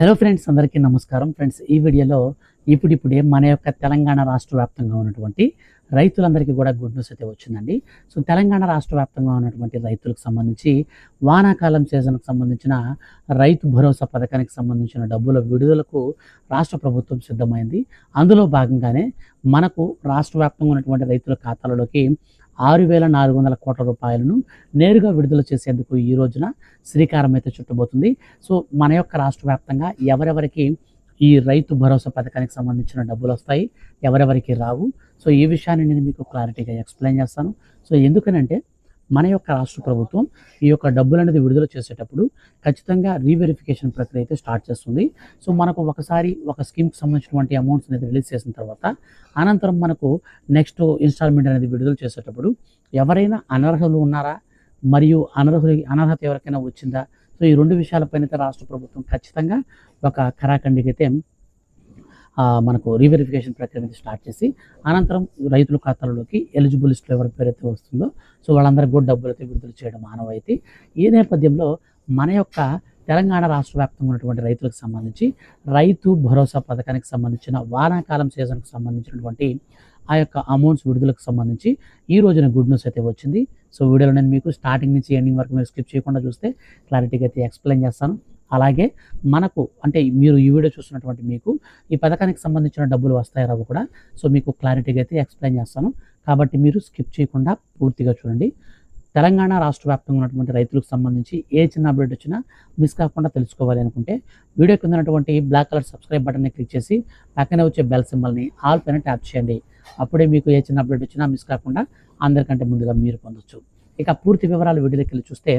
Hello friends అందరికీ నమస్కారం. Friends ఈ వీడియోలో ఇప్పుడిప్పుడే మన యొక్క తెలంగాణ రాష్ట్ర వ్యాప్తంగా ఉన్నటువంటి రైతులందరికీ కూడా గుడ్ న్యూస్ అయితే వచ్చిందండి. సో తెలంగాణ రాష్ట్ర వ్యాప్తంగా ఉన్నటువంటి రైతులకు సంబంధించి వానాకాలం సీజన్కు సంబంధించిన రైతు భరోసా పథకానికి సంబంధించిన డబ్బుల విడుదలకు రాష్ట్ర ప్రభుత్వం సిద్ధమైంది. అందులో భాగంగానే మనకు రాష్ట్ర వ్యాప్తంగా ఉన్నటువంటి రైతుల ఖాతాలలోకి ఆరు వేల నాలుగు వందల కోట్ల రూపాయలను నేరుగా విడుదల చేసేందుకు ఈ రోజున శ్రీకారం అయితే చుట్టబోతుంది. సో మన యొక్క రాష్ట్ర వ్యాప్తంగా ఎవరెవరికి ఈ రైతు భరోసా పథకానికి సంబంధించిన డబ్బులు వస్తాయి ఎవరెవరికి రావు? సో ఈ విషయాన్ని నేను మీకు క్లారిటీగా ఎక్స్ప్లెయిన్ చేస్తాను. సో ఎందుకనంటే మన యొక్క రాష్ట్ర ప్రభుత్వం ఈ యొక్క డబ్బులు అనేది విడుదల చేసేటప్పుడు ఖచ్చితంగా రీవెరిఫికేషన్ ప్రక్రియ అయితే స్టార్ట్ చేస్తుంది. సో మనకు ఒకసారి ఒక స్కీమ్కి సంబంధించినటువంటి అమౌంట్స్ అనేది రిలీజ్ చేసిన తర్వాత అనంతరం మనకు నెక్స్ట్ ఇన్స్టాల్మెంట్ అనేది విడుదల చేసేటప్పుడు ఎవరైనా అనర్హులు ఉన్నారా? మరియు అనర్హులు అనర్హత ఎవరికైనా వచ్చిందా? సో ఈ రెండు విషయాలపైన అయితే రాష్ట్ర ప్రభుత్వం ఖచ్చితంగా ఒక కరాఖండికి అయితే మనకు రీవెరిఫికేషన్ ప్రక్రియ అనేది స్టార్ట్ చేసి అనంతరం రైతుల ఖాతాలలోకి ఎలిజిబుల్ లిస్టులో ఎవరి పేరైతే వస్తుందో సో వాళ్ళందరికీ కూడా డబ్బులు అయితే విడుదల చేయడం మానవైతే ఈ నేపథ్యంలో మన యొక్క తెలంగాణ రాష్ట్ర వ్యాప్తంగా ఉన్నటువంటి రైతులకు సంబంధించి రైతు భరోసా పథకానికి సంబంధించిన వానాకాలం సీజన్కు సంబంధించినటువంటి ఆ యొక్క అమౌంట్స్ విడుదలకు సంబంధించి ఈ రోజున గుడ్ న్యూస్ అయితే వచ్చింది. సో వీడియోలో నేను మీకు స్టార్టింగ్ నుంచి ఎండింగ్ వరకు మీరు స్కిప్ చేయకుండా చూస్తే క్లారిటీగా అయితే ఎక్స్ప్లెయిన్ చేస్తాను. అలాగే మనకు అంటే మీరు ఈ వీడియో చూస్తున్నటువంటి మీకు ఈ పథకానికి సంబంధించిన డబ్బులు వస్తాయి రావు కూడా సో మీకు క్లారిటీగా అయితే ఎక్స్ప్లెయిన్ చేస్తాను. కాబట్టి మీరు స్కిప్ చేయకుండా పూర్తిగా చూడండి. తెలంగాణ రాష్ట్ర వ్యాప్తంగా ఉన్నటువంటి రైతులకు సంబంధించి ఏ చిన్న అప్డేట్ వచ్చినా మిస్ కాకుండా తెలుసుకోవాలి అనుకుంటే వీడియో కింద ఉన్నటువంటి బ్లాక్ కలర్ సబ్స్క్రైబ్ బటన్ని క్లిక్ చేసి పక్కనే వచ్చే బెల్ సింబల్ని ఆల్ పైన ట్యాప్ చేయండి. అప్పుడే మీకు ఏ చిన్న అప్డేట్ వచ్చినా మిస్ కాకుండా అందరికంటే ముందుగా మీరు పొందొచ్చు. ఇక పూర్తి వివరాలు వీడియోకి వెళ్ళి చూస్తే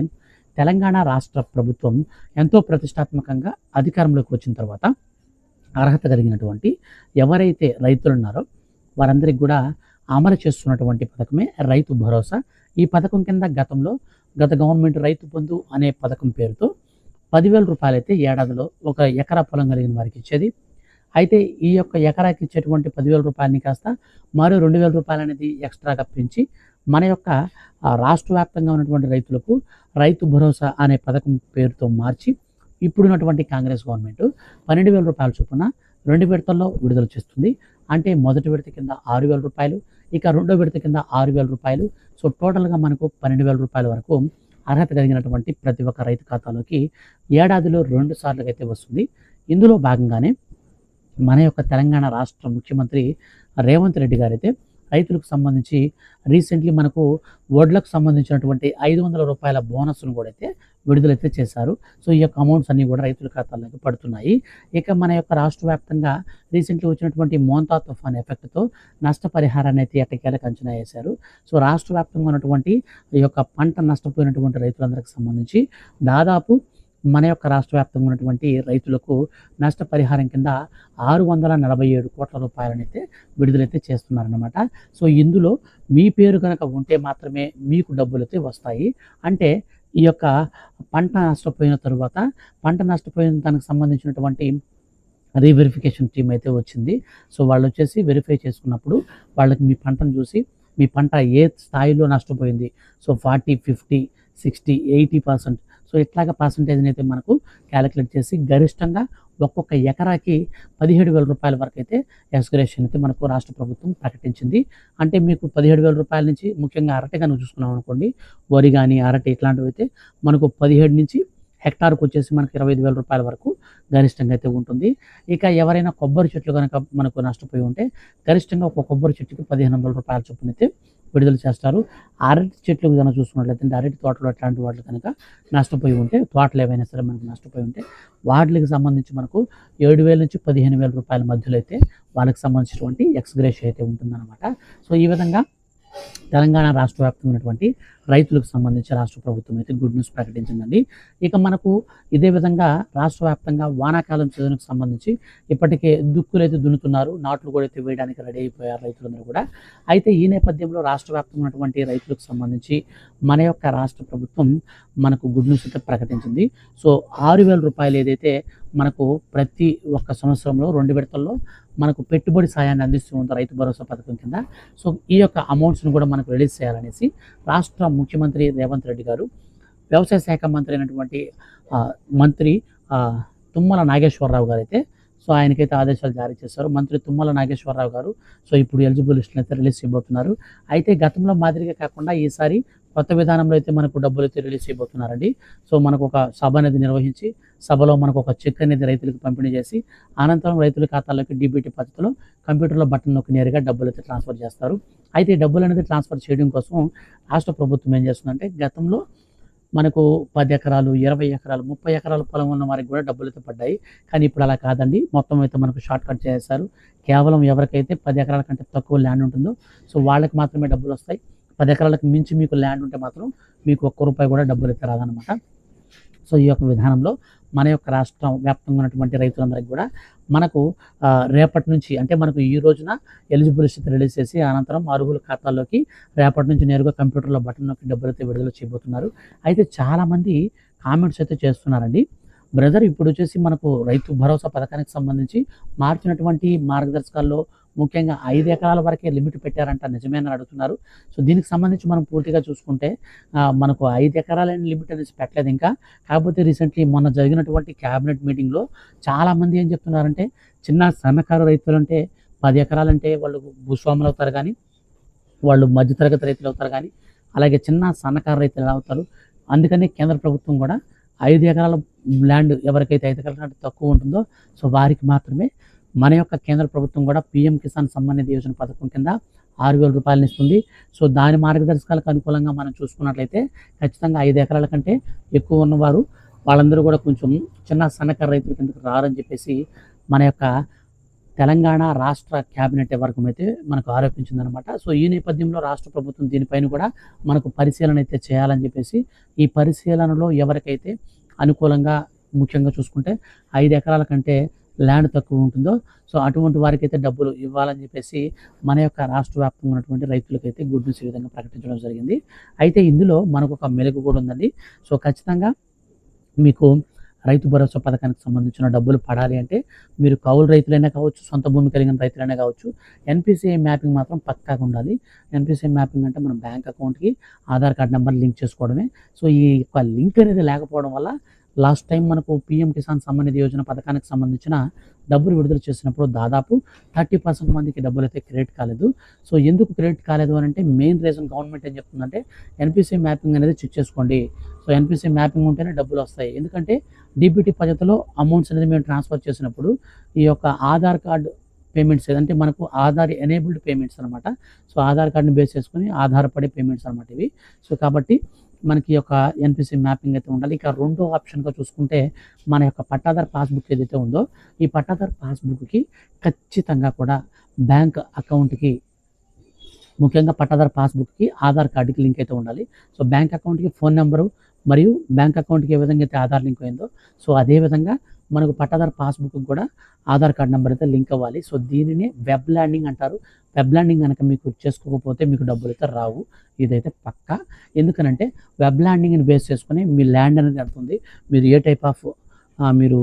తెలంగాణ రాష్ట్ర ప్రభుత్వం ఎంతో ప్రతిష్టాత్మకంగా అధికారంలోకి వచ్చిన తర్వాత అర్హత కలిగినటువంటి ఎవరైతే రైతులు ఉన్నారో వారందరికీ కూడా అమలు చేస్తున్నటువంటి పథకమే రైతు భరోసా. ఈ పథకం కింద గతంలో గత గవర్నమెంట్ రైతు బంధు అనే పథకం పేరుతో పదివేల రూపాయలు అయితే ఏడాదిలో ఒక ఎకరా పొలం కలిగిన వారికి ఇచ్చేది. అయితే ఈ యొక్క ఎకరాకి ఇచ్చేటువంటి పదివేల రూపాయలని కాస్త మరో రెండు వేల రూపాయలు అనేది ఎక్స్ట్రాగా పెంచి మన యొక్క రాష్ట్ర వ్యాప్తంగా ఉన్నటువంటి రైతులకు రైతు భరోసా అనే పథకం పేరుతో మార్చి ఇప్పుడున్నటువంటి కాంగ్రెస్ గవర్నమెంట్ పన్నెండు వేల రూపాయల చొప్పున రెండు విడతల్లో విడుదల చేస్తుంది. అంటే మొదటి విడత కింద ఆరు వేల రూపాయలు ఇక రెండో విడత కింద ఆరు వేల రూపాయలు. సో టోటల్గా మనకు పన్నెండు వేల రూపాయల వరకు అర్హత కలిగినటువంటి ప్రతి ఒక్క రైతు ఖాతాలోకి ఏడాదిలో రెండు సార్లు అయితే వస్తుంది. ఇందులో భాగంగానే మన యొక్క తెలంగాణ రాష్ట్ర ముఖ్యమంత్రి రేవంత్ రెడ్డి గారైతే రైతులకు సంబంధించి రీసెంట్లీ మనకు వడ్లకు సంబంధించినటువంటి ఐదు వందల రూపాయల బోనస్ను కూడా అయితే విడుదలైతే చేశారు. సో ఈ యొక్క అమౌంట్స్ అన్నీ కూడా రైతుల ఖాతాల్లోకి పడుతున్నాయి. ఇక మన యొక్క రాష్ట్ర వ్యాప్తంగా రీసెంట్లీ వచ్చినటువంటి మోంతా తుఫాన్ ఎఫెక్ట్తో నష్టపరిహారాన్ని అయితే ఎట్టకేలకు అంచనా వేశారు. సో రాష్ట్ర వ్యాప్తంగా ఉన్నటువంటి ఈ యొక్క పంట నష్టపోయినటువంటి రైతులందరికీ సంబంధించి దాదాపు మన యొక్క రాష్ట్ర వ్యాప్తంగా ఉన్నటువంటి రైతులకు నష్టపరిహారం కింద ఆరు వందల నలభై ఏడు కోట్ల రూపాయలనైతే విడుదలైతే చేస్తున్నారనమాట సో ఇందులో మీ పేరు కనుక ఉంటే మాత్రమే మీకు డబ్బులు అయితే వస్తాయి. అంటే ఈ యొక్క పంట నష్టపోయిన తరువాత పంట నష్టపోయిన దానికి సంబంధించినటువంటి రీవెరిఫికేషన్ టీం అయితే వచ్చింది. సో వాళ్ళు వచ్చేసి వెరిఫై చేసుకున్నప్పుడు వాళ్ళకి మీ పంటను చూసి మీ పంట ఏ స్థాయిలో నష్టపోయింది? So forty fifty sixty eighty percent so ఇట్లాగా పర్సంటేజ్ని అయితే మనకు క్యాలిక్యులేట్ చేసి గరిష్టంగా ఒక్కొక్క ఎకరాకి పదిహేడు వేల రూపాయల వరకు అయితే ఎస్గ్రేషన్ అయితే మనకు రాష్ట్ర ప్రభుత్వం ప్రకటించింది. అంటే మీకు పదిహేడు వేల రూపాయల నుంచి ముఖ్యంగా అరటి కానీ చూసుకున్నాం అనుకోండి వరి కానీ అరటి ఇట్లాంటివి అయితే మనకు పదిహేడు నుంచి హెక్టార్కు వచ్చేసి మనకి ఇరవై ఐదు వేల రూపాయల వరకు గరిష్టంగా అయితే ఉంటుంది. ఇక ఎవరైనా కొబ్బరి చెట్లు కనుక మనకు నష్టపోయి ఉంటే గరిష్టంగా ఒక కొబ్బరి చెట్టుకి పదిహేను వందల రూపాయల చొప్పున అయితే విడుదల చేస్తారు. అరటి చెట్లు కనుక చూసుకున్నట్లయితే అరటి తోటలు అట్లాంటి వాటికి కనుక నష్టపోయి ఉంటే తోటలు ఏవైనా సరే మనకు నష్టపోయి ఉంటే వాటికి సంబంధించి మనకు ఏడు వేల నుంచి పదిహేను వేల రూపాయల మధ్యలో అయితే వాళ్ళకి సంబంధించినటువంటి ఎక్స్గ్రేష్ అయితే ఉంటుందన్నమాట. సో ఈ విధంగా తెలంగాణ రాష్ట్ర వ్యాప్తంగా ఉన్నటువంటి రైతులకు సంబంధించి రాష్ట్ర ప్రభుత్వం అయితే గుడ్ న్యూస్ ప్రకటించిందండి. ఇక మనకు ఇదే విధంగా రాష్ట్ర వ్యాప్తంగా వానాకాలం సీజన్కు సంబంధించి ఇప్పటికే దుక్కులు అయితే దున్నుతున్నారు. నాట్లు కూడా అయితే వేయడానికి రెడీ అయిపోయారు రైతులందరూ కూడా. అయితే ఈ నేపథ్యంలో రాష్ట్ర వ్యాప్తంగా ఉన్నటువంటి రైతులకు సంబంధించి మన యొక్క రాష్ట్ర ప్రభుత్వం మనకు గుడ్ న్యూస్ అయితే ప్రకటించింది. సో ఆరు వేల రూపాయలు ఏదైతే మనకు ప్రతి ఒక్క సంవత్సరంలో రెండు విడతల్లో మనకు పెట్టుబడి సాయాన్ని అందిస్తూ ఉంది రైతు భరోసా పథకం కింద సో ఈ యొక్క అమౌంట్స్ను కూడా మనకు రిలీజ్ చేయాలనేసి రాష్ట్ర ముఖ్యమంత్రి రేవంత్ రెడ్డి గారు వ్యవసాయ శాఖ మంత్రి అయినటువంటి మంత్రి ఆ, తుమ్మల నాగేశ్వరరావు గారు అయితే సో ఆయనకైతే ఆదేశాలు జారీ చేశారు. మంత్రి తుమ్మల నాగేశ్వరరావు గారు సో ఇప్పుడు ఎలిజిబుల్ లిస్టులు అయితే రిలీజ్ చేయబోతున్నారు. అయితే గతంలో మాదిరిగా కాకుండా ఈసారి కొత్త విధానంలో అయితే మనకు డబ్బులు అయితే రిలీజ్ చేయబోతున్నారండి. సో మనకు ఒక సభ అనేది నిర్వహించి సభలో మనకు ఒక చెక్ అనేది రైతులకు పంపిణీ చేసి అనంతరం రైతుల ఖాతాలోకి డీబీటీ పద్ధతిలో కంప్యూటర్లో బటన్ నొక్కి నేరుగా డబ్బులు అయితే ట్రాన్స్ఫర్ చేస్తారు. అయితే ఈ డబ్బులు అనేది ట్రాన్స్ఫర్ చేయడం కోసం రాష్ట్ర ప్రభుత్వం ఏం చేస్తుందంటే గతంలో మనకు పది ఎకరాలు ఇరవై ఎకరాలు ముప్పై ఎకరాల పొలం ఉన్న వారికి కూడా డబ్బులు అయితే పడ్డాయి. కానీ ఇప్పుడు అలా కాదండి. మొత్తం అయితే మనకు షార్ట్ కట్ చేశారు కేవలం ఎవరికైతే పది ఎకరాల కంటే తక్కువ ల్యాండ్ ఉంటుందో సో వాళ్ళకి మాత్రమే డబ్బులు వస్తాయి. పది ఎకరాలకు మించి మీకు ల్యాండ్ ఉంటే మాత్రం మీకు ఒక్క రూపాయి కూడా డబ్బులు అయితే రాదనమాట సో ఈ యొక్క విధానంలో మన యొక్క రాష్ట్రం వ్యాప్తంగా ఉన్నటువంటి రైతులందరికీ కూడా మనకు రేపటి నుంచి అంటే మనకు ఈ రోజున ఎలిజిబుల్ స్థితి రిలీజ్ చేసి అనంతరం అర్హుల ఖాతాల్లోకి రేపటి నుంచి నేరుగా కంప్యూటర్లో బటన్ నొక్కి డబ్బులు అయితే విడుదల చేయబోతున్నారు. అయితే చాలామంది కామెంట్స్ అయితే చేస్తున్నారండి. బ్రదర్ ఇప్పుడు వచ్చేసి మనకు రైతు భరోసా పథకానికి సంబంధించి మార్చినటువంటి మార్గదర్శకాల్లో ముఖ్యంగా ఐదు ఎకరాల వరకే లిమిట్ పెట్టారంట నిజమేనని అడుగుతున్నారు. సో దీనికి సంబంధించి మనం పూర్తిగా చూసుకుంటే మనకు ఐదు ఎకరాలని లిమిట్ అనేది పెట్టలేదు ఇంకా. కాకపోతే రీసెంట్లీ మొన్న జరిగినటువంటి క్యాబినెట్ మీటింగ్లో చాలామంది ఏం చెప్తున్నారంటే చిన్న సన్నకారు రైతులు అంటే పది ఎకరాలంటే వాళ్ళు భూస్వాములు అవుతారు కానీ వాళ్ళు మధ్యతరగతి రైతులు అవుతారు కానీ అలాగే చిన్న సన్నకారు రైతులు ఎలా అవుతారు? అందుకని కేంద్ర ప్రభుత్వం కూడా ఐదు ఎకరాల ల్యాండ్ ఎవరికైతే ఐదు ఎకరాల తక్కువ ఉంటుందో సో వారికి మాత్రమే మన యొక్క కేంద్ర ప్రభుత్వం కూడా పిఎం కిసాన్ సమ్మాన్ నిధి యోజన పథకం కింద ఆరు వేల రూపాయలను ఇస్తుంది. సో దాని మార్గదర్శకాలకు అనుకూలంగా మనం చూసుకున్నట్లయితే ఖచ్చితంగా ఐదు ఎకరాల కంటే ఎక్కువ ఉన్నవారు వాళ్ళందరూ కూడా కొంచెం చిన్న సన్నకారు రైతుల కిందకు రారని చెప్పేసి మన యొక్క తెలంగాణ రాష్ట్ర క్యాబినెట్ వర్గం అయితే మనకు ఆరోపించిందనమాట సో ఈ నేపథ్యంలో రాష్ట్ర ప్రభుత్వం దీనిపైన కూడా మనకు పరిశీలన అయితే చేయాలని చెప్పేసి ఈ పరిశీలనలో ఎవరికైతే అనుకూలంగా ముఖ్యంగా చూసుకుంటే ఐదు ఎకరాల కంటే ల్యాండ్ తక్కువ ఉంటుందో సో అటువంటి వారికి అయితే డబ్బులు ఇవ్వాలని చెప్పేసి మన యొక్క రాష్ట్ర వ్యాప్తంగా ఉన్నటువంటి రైతులకైతే గుడ్ న్యూస్ ఈ విధంగా ప్రకటించడం జరిగింది. అయితే ఇందులో మనకు ఒక మెలుగు కూడా ఉందండి. సో ఖచ్చితంగా మీకు రైతు భరోసా పథకానికి సంబంధించిన డబ్బులు పడాలి అంటే మీరు కౌలు రైతులైనా కావచ్చు సొంత భూమి కలిగిన రైతులైనా కావచ్చు ఎన్పిసిఐ మ్యాపింగ్ మాత్రం పక్కాగా ఉండాలి. ఎన్పిసిఐ మ్యాపింగ్ అంటే మన బ్యాంక్ అకౌంట్కి ఆధార్ కార్డ్ నెంబర్ లింక్ చేసుకోవడమే. సో ఈ యొక్క లింక్ అనేది లేకపోవడం వల్ల లాస్ట్ టైం మనకు పిఎం కిసాన్ సమ్మాన్ నిధి యోజన పథకానికి సంబంధించిన డబ్బులు విడుదల చేసినప్పుడు దాదాపు థర్టీ పర్సెంట్ మందికి డబ్బులు అయితే క్రెడిట్ కాలేదు. సో ఎందుకు క్రెడిట్ కాలేదు అని అంటే మెయిన్ రీజన్ గవర్నమెంట్ ఏం చెప్తుందంటే ఎన్పిసి మ్యాపింగ్ అనేది చెక్ చేసుకోండి. సో ఎన్పిసి మ్యాపింగ్ ఉంటేనే డబ్బులు వస్తాయి. ఎందుకంటే డీబీటీ పద్ధతిలో అమౌంట్స్ అనేది మేము ట్రాన్స్ఫర్ చేసినప్పుడు ఈ యొక్క ఆధార్ కార్డు పేమెంట్స్ ఏదంటే మనకు ఆధార్ ఎనేబుల్డ్ పేమెంట్స్ అనమాట సో ఆధార్ కార్డుని బేస్ చేసుకుని ఆధారపడే పేమెంట్స్ అనమాట ఇవి. సో కాబట్టి మనకి యొక్క ఎన్పిసి మ్యాపింగ్ అయితే ఉండాలి. ఇక రెండో ఆప్షన్గా చూసుకుంటే మన యొక్క పట్టాదార్ పాస్బుక్ ఏదైతే ఉందో ఈ పట్టాదార్ పాస్బుక్కి ఖచ్చితంగా కూడా బ్యాంక్ అకౌంట్కి ముఖ్యంగా పట్టాదార్ పాస్బుక్కి ఆధార్ కార్డుకి లింక్ అయితే ఉండాలి. సో బ్యాంక్ అకౌంట్కి ఫోన్ నెంబరు మరియు బ్యాంక్ అకౌంట్కి ఏ విధంగా అయితే ఆధార్ లింక్ అయిందో సో అదే విధంగా మనకు పట్టాదార్ పాస్బుక్ కూడా ఆధార్ కార్డ్ నెంబర్ అయితే లింక్ అవ్వాలి. సో దీనిని వెబ్ ల్యాండింగ్ అంటారు. వెబ్ ల్యాండింగ్ కనుక మీకు చేసుకోకపోతే మీకు డబ్బులు అయితే రావు. ఇదైతే పక్కా. ఎందుకనంటే వెబ్ ల్యాండింగ్ని బేస్ చేసుకుని మీ ల్యాండ్ అనేది అడుగుతుంది మీరు ఏ టైప్ ఆఫ్ మీరు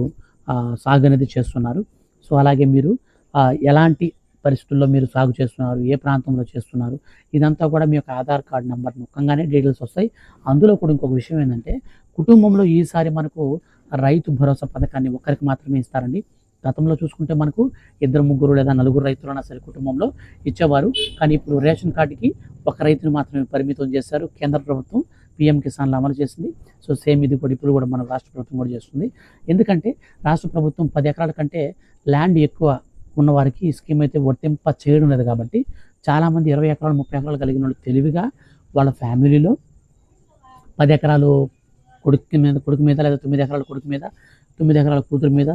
సాగు అనేది చేస్తున్నారు. సో అలాగే మీరు ఎలాంటి పరిస్థితుల్లో మీరు సాగు చేస్తున్నారు ఏ ప్రాంతంలో చేస్తున్నారు ఇదంతా కూడా మీ యొక్క ఆధార్ కార్డ్ నెంబర్ ముఖంగానే డీటెయిల్స్ వస్తాయి. అందులో కూడా ఇంకొక విషయం ఏంటంటే కుటుంబంలో ఈసారి మనకు రైతు భరోసా పథకాన్ని ఒకరికి మాత్రమే ఇస్తారండి. గతంలో చూసుకుంటే మనకు ఇద్దరు ముగ్గురు లేదా నలుగురు రైతులైనా సరే కుటుంబంలో ఇచ్చేవారు. కానీ ఇప్పుడు రేషన్ కార్డుకి ఒక రైతుని మాత్రమే పరిమితం చేశారు. కేంద్ర ప్రభుత్వం పిఎం కిసాన్లు అమలు చేసింది. సో సేమ్ ఇది కూడా ఇప్పుడు కూడా మన రాష్ట్ర ప్రభుత్వం కూడా చేస్తుంది. ఎందుకంటే రాష్ట్ర ప్రభుత్వం పది ఎకరాల కంటే ల్యాండ్ ఎక్కువ ఉన్న వారికి ఈ స్కీమ్ అయితే వర్తింప చేయడం లేదు కాబట్టి చాలామంది ఇరవై ఎకరాలు ముప్పై ఎకరాలు కలిగిన వాళ్ళు తెలివిగా వాళ్ళ ఫ్యామిలీలో పది ఎకరాలు కొడుకు మీద కొడుకు మీద లేదా తొమ్మిది ఎకరాల కొడుకు మీద తొమ్మిది ఎకరాల కూతురు మీద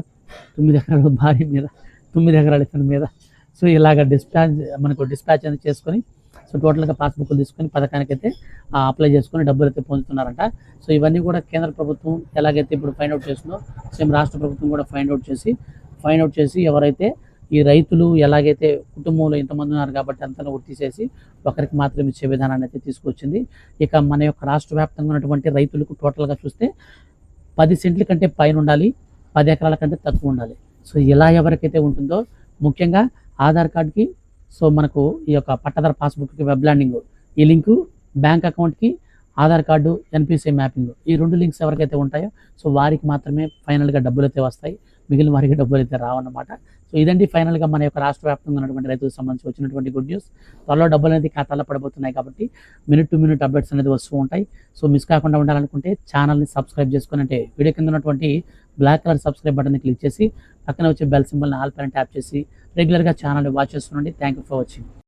తొమ్మిది ఎకరాల భార్య మీద తొమ్మిది ఎకరాల ఇతని మీద. సో ఇలాగ డిస్పాచ్ మనకు డిస్పాచ్ అనేది చేసుకొని సో టోటల్గా పాస్బుక్లు తీసుకొని పథకానికైతే అప్లై చేసుకొని డబ్బులు అయితే పొందుతున్నారంట. సో ఇవన్నీ కూడా కేంద్ర ప్రభుత్వం ఎలాగైతే ఇప్పుడు ఫైండ్ అవుట్ చేస్తుందో సేమ్ రాష్ట్ర ప్రభుత్వం కూడా ఫైండ్ అవుట్ చేసి ఫైండ్ అవుట్ చేసి ఎవరైతే ఈ రైతులు ఎలాగైతే కుటుంబంలో ఇంతమంది ఉన్నారు కాబట్టి అంతా ఒకటి తీసేసి ఒకరికి మాత్రం ఇచ్చే విధానాన్ని అయితే తీసుకొచ్చింది. ఇక మన యొక్క రాష్ట్ర వ్యాప్తంగా ఉన్నటువంటి రైతులకు టోటల్గా చూస్తే పది సెంట్ల కంటే పైన ఉండాలి పది ఎకరాల కంటే తక్కువ ఉండాలి. సో ఇలా ఎవరికైతే ఉంటుందో ముఖ్యంగా ఆధార్ కార్డ్కి సో మనకు ఈ యొక్క పట్టదార పాస్బుక్కి వెబ్ ల్యాండింగ్ ఈ లింకు బ్యాంక్ అకౌంట్కి ఆధార్ కార్డు ఎన్పిసిఐ మ్యాపింగ్ ఈ రెండు లింక్స్ ఎవరికైతే ఉంటాయో సో వారికి మాత్రమే ఫైనల్గా డబ్బులు అయితే వస్తాయి. మిగిలిన వారికి డబ్బులు అయితే రావన్నమాట. సో ఇదండి ఫైనల్గా మన యొక్క రాష్ట్ర వ్యాప్తంగా ఉన్నటువంటి రైతులకు సంబంధించి వచ్చినటువంటి గుడ్ న్యూస్. త్వరలో డబ్బులు అనేది ఖాతాలో పడబోతున్నాయి కాబట్టి మినిట్ టు మినిట్ అప్డేట్స్ అనేది వస్తూ ఉంటాయి. సో మిస్ కాకుండా ఉండాలనుకుంటే ఛానల్ని సబ్స్క్రైబ్ చేసుకుని అంటే వీడియో కింద ఉన్నటువంటి బ్లాక్ కలర్ సబ్స్క్రైబ్ బటన్ని క్లిక్ చేసి పక్కన వచ్చే బెల్ సింబల్ని ఆల్ పైన ట్యాప్ చేసి రెగ్యులర్గా ఛానల్ని వాచ్ చేస్తుండండి థ్యాంక్ యూ ఫర్ వాచింగ్.